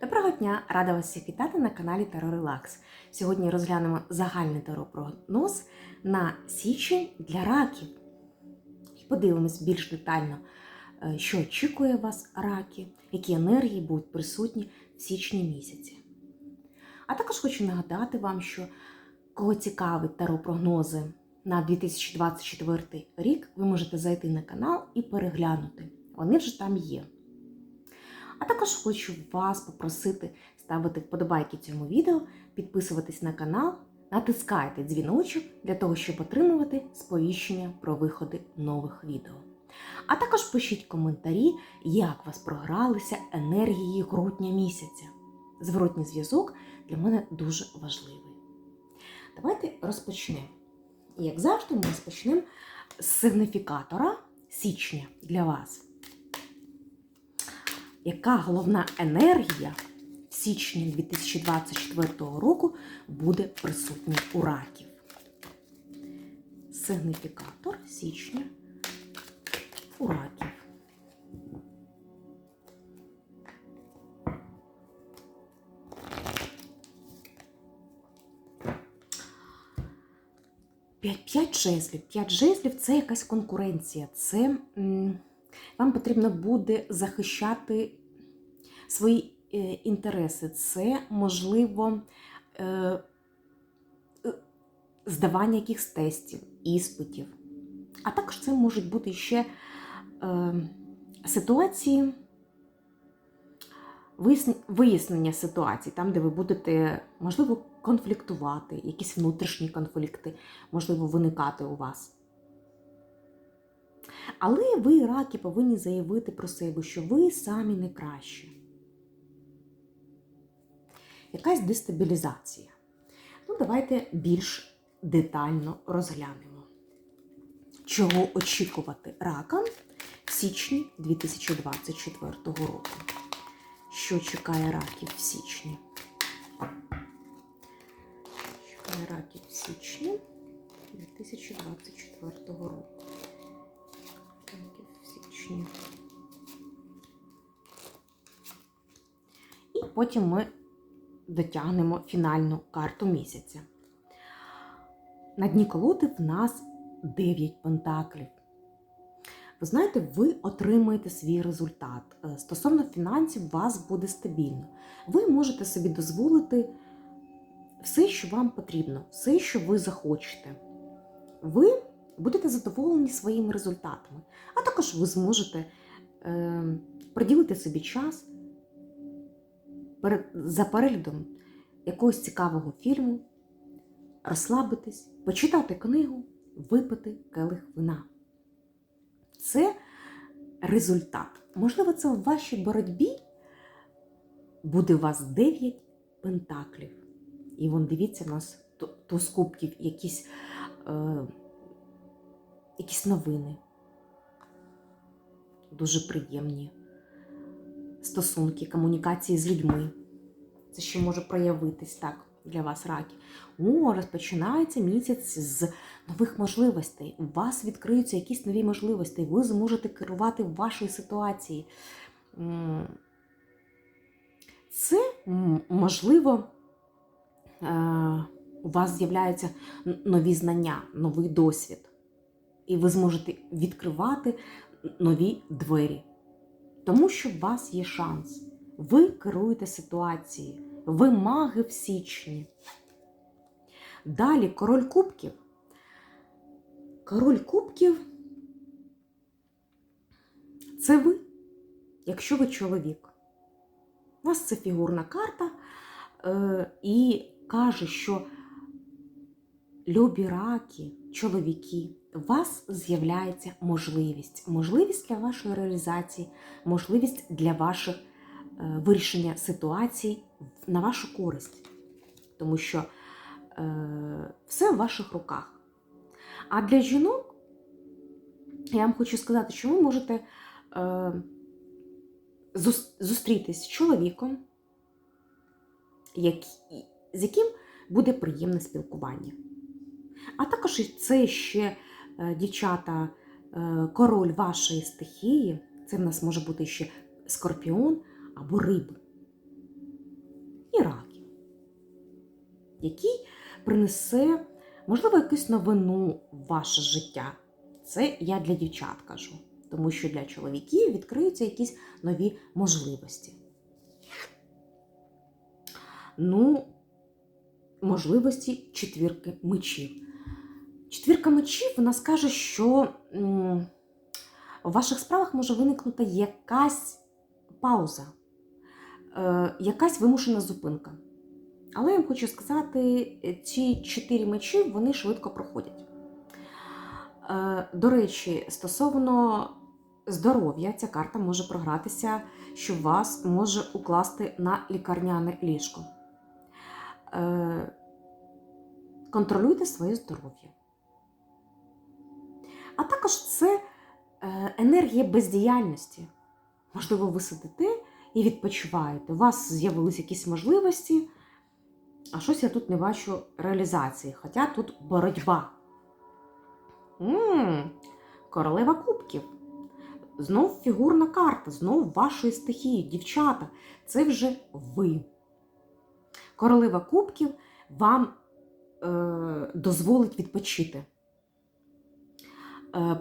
Доброго дня! Рада вас всіх вітати на каналі Таро Релакс. Сьогодні розглянемо загальний таро-прогноз на січень для раків. І подивимось більш детально, е, що очікує вас раки, які енергії будуть присутні в січні місяці. А також хочу нагадати вам, що кого цікавить таро-прогнози на 2024 рік, ви можете зайти на канал і переглянути. Вони вже там є. А також хочу вас попросити ставити вподобайки цьому відео, підписуватись на канал, натискайте дзвіночок для того, щоб отримувати сповіщення про виходи нових відео. А також пишіть коментарі, як вас програлися енергії грудня місяця. Зворотній зв'язок для мене дуже важливий. Давайте розпочнемо. І як завжди, ми розпочнемо з сигніфікатора січня для вас яка головна енергія в січні 2024 року буде присутня у раків. Сигніфікатор січня у раків. П'ять жезлів. П'ять жезлів це якась конкуренція. Це м, вам потрібно буде захищати свої е, інтереси. Це, можливо, е, е, здавання якихось тестів, іспитів. А також це можуть бути ще ситуації, вияснення ситуацій, там, де ви будете, можливо, конфліктувати, якісь внутрішні конфлікти, можливо, виникати у вас. Але ви, раки, повинні заявити про себе, що ви самі не кращі. Якась дестабілізація. Ну, давайте більш детально розглянемо, чого очікувати ракам в січні 2024 року. Що чекає раків в січні? Чекає раків в січні 2024 року. Раків в січні. І потім ми дотягнемо фінальну карту місяця. На дні колоди в нас 9 пентаклів. Ви знаєте, ви отримаєте свій результат. Е, Стосовно фінансів, у вас буде стабільно. Ви можете собі дозволити все, що вам потрібно, все, що ви захочете. Ви будете задоволені своїми результатами, а також ви зможете е, приділити собі час за переглядом якогось цікавого фільму, розслабитись, почитати книгу, випити келих вина. Це результат. Можливо, це в вашій боротьбі буде у вас 9 пентаклів. І вон дивіться, у нас туз кубків, якісь, е, якісь новини. Дуже приємні стосунки, комунікації з людьми. Це ще може проявитись так для вас, раки. О, розпочинається місяць з нових можливостей. У вас відкриються якісь нові можливості. Ви зможете керувати в вашій ситуації. Це, можливо, е, у вас з'являються нові знання, новий досвід. І ви зможете відкривати нові двері. Тому що у вас є шанс. Ви керуєте ситуацією. Ви маги в січні. Далі король кубків. Король кубків це ви, якщо ви чоловік. У нас це фігурна карта е, і каже, що любі раки, чоловіки, у вас з'являється можливість. Можливість для вашої реалізації, можливість для ваших е, вирішення ситуацій на вашу користь. Тому що е, все в ваших руках. А для жінок я вам хочу сказати, що ви можете е, зустрітись з чоловіком, який, з яким буде приємне спілкування. А також і це ще е, дівчата, е, король вашої стихії, це в нас може бути ще скорпіон або риби. який принесе, можливо, якусь новину в ваше життя. Це я для дівчат кажу, тому що для чоловіків відкриються якісь нові можливості. Ну, можливості четвірки мечів. Четвірка мечів вона скаже, що в ваших справах може виникнути якась пауза, е, якась вимушена зупинка. Але я вам хочу сказати, ці чотири мечі вони швидко проходять. Е, До речі, стосовно здоров'я, ця карта може програтися, що вас може укласти на лікарняне ліжко. Е, Контролюйте своє здоров'я. А також це е, енергія бездіяльності. Можливо, ви сидите і відпочиваєте. У вас з'явилися якісь можливості, а щось я тут не бачу реалізації, хоча тут боротьба. м королева кубків. Знов фігурна карта, знов вашої стихії, дівчата. Це вже ви. Королева кубків вам е, дозволить відпочити,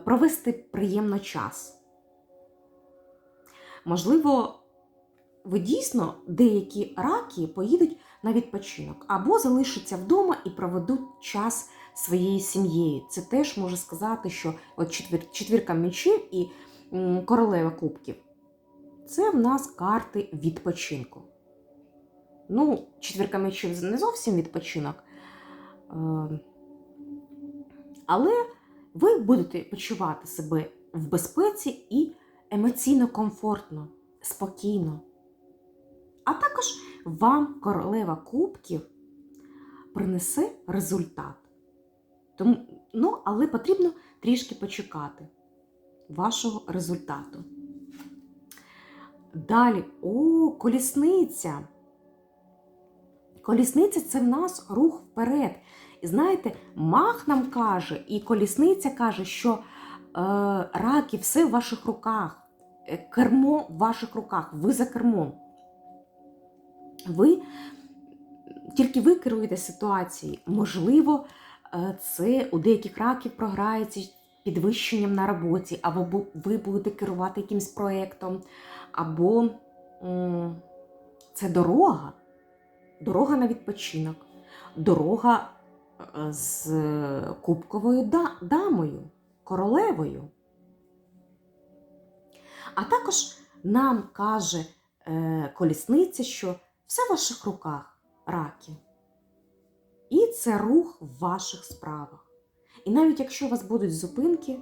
провести приємно час. Можливо, ви дійсно деякі раки поїдуть на відпочинок або залишаться вдома і проведуть час своєю сім'єю. Це теж може сказати, що от четвір, четвірка мечів і королева кубків це в нас карти відпочинку. Ну, четвірка мечів не зовсім відпочинок. Е, Але ви будете почувати себе в безпеці і емоційно комфортно, спокійно. А також вам королева кубків принесе результат. Тому, ну, але потрібно трішки почекати вашого результату. Далі, о, колісниця. Колісниця це в нас рух вперед. І знаєте, мах нам каже, і колісниця каже, що е, раки все в ваших руках, е, кермо в ваших руках, ви за кермом. Ви тільки ви керуєте ситуацією. Можливо, е, це у деяких раків програється підвищенням на роботі, або ви будете керувати якимсь проєктом, або це дорога, дорога на відпочинок, дорога з кубковою дамою, королевою. А також нам каже е, колісниця, що все в ваших руках, раки. І це рух в ваших справах. І навіть якщо у вас будуть зупинки,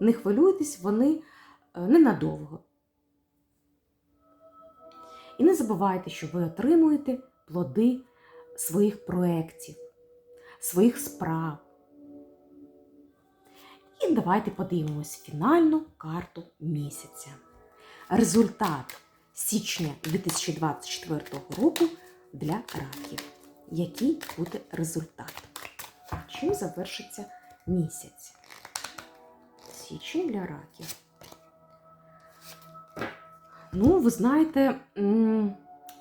не хвилюйтесь, вони е, ненадовго. І не забувайте, що ви отримуєте плоди своїх проєктів, своїх справ. І давайте подивимось фінальну карту місяця. Результат січня 2024 року для раків. Який буде результат? Чим завершиться місяць? Січень для раків. Ну, ви знаєте,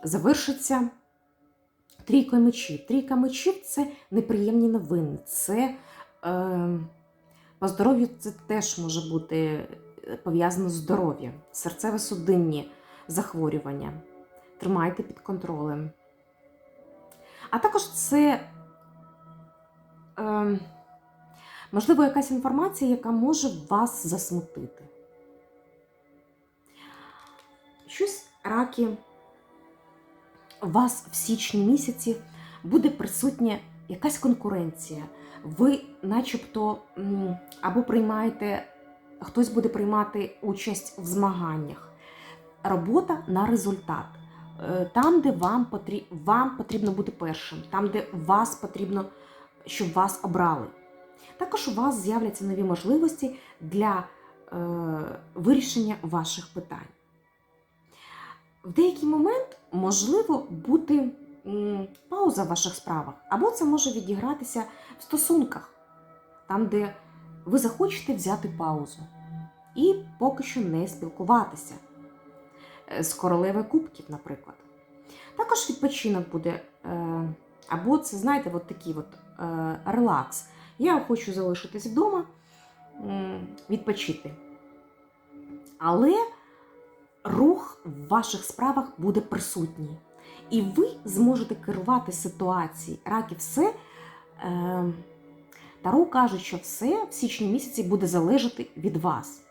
завершиться трійкою мечів. Трійка мечів це неприємні новини. Це е, по здоров'ю це теж може бути е, пов'язано з здоров'ям, серцево-судинні захворювання. Тримайте під контролем. А також це, е, можливо, якась інформація, яка може вас засмутити. Щось раки вас в січні місяці буде присутня якась конкуренція. Ви, начебто, або приймаєте, хтось буде приймати участь в змаганнях. Робота на результат. Е, Там, де вам, потріб... вам потрібно бути першим, там, де вас потрібно, щоб вас обрали. Також у вас з'являться нові можливості для е, вирішення ваших питань. В деякий момент можливо бути пауза в ваших справах, або це може відігратися в стосунках, там, де ви захочете взяти паузу і поки що не спілкуватися Е, з королевою кубків, наприклад. Також відпочинок буде е, Або це, знаєте, от такий от, е, релакс. Я хочу залишитись вдома, відпочити. Але рух в ваших справах буде присутній. І ви зможете керувати ситуацією. Раки все. Е, Таро каже, що все в січні місяці буде залежати від вас.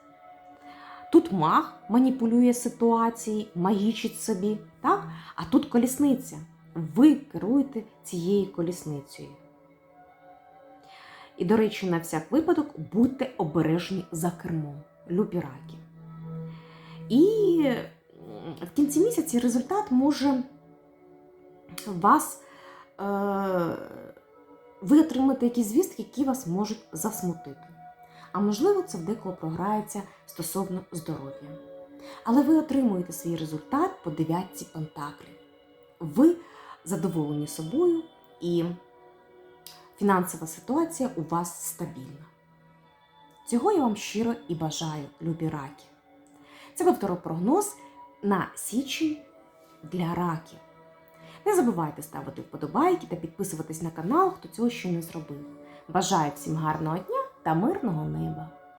Тут маг маніпулює ситуацією, магічить собі, так? а тут колісниця. Ви керуєте цією колісницею. І, до речі, на всяк випадок будьте обережні за кермом, любі раки. І в кінці місяця результат може вас. Е- ви отримаєте якісь звістки, які вас можуть засмутити. А можливо, це в декого програється стосовно здоров'я. Але ви отримуєте свій результат по дев'ятці пентаклів. Ви задоволені собою і фінансова ситуація у вас стабільна. Цього я вам щиро і бажаю, любі раки. Це був прогноз на січень для раків. Не забувайте ставити вподобайки та підписуватись на канал, хто цього ще не зробив. Бажаю всім гарного дня та мирного неба!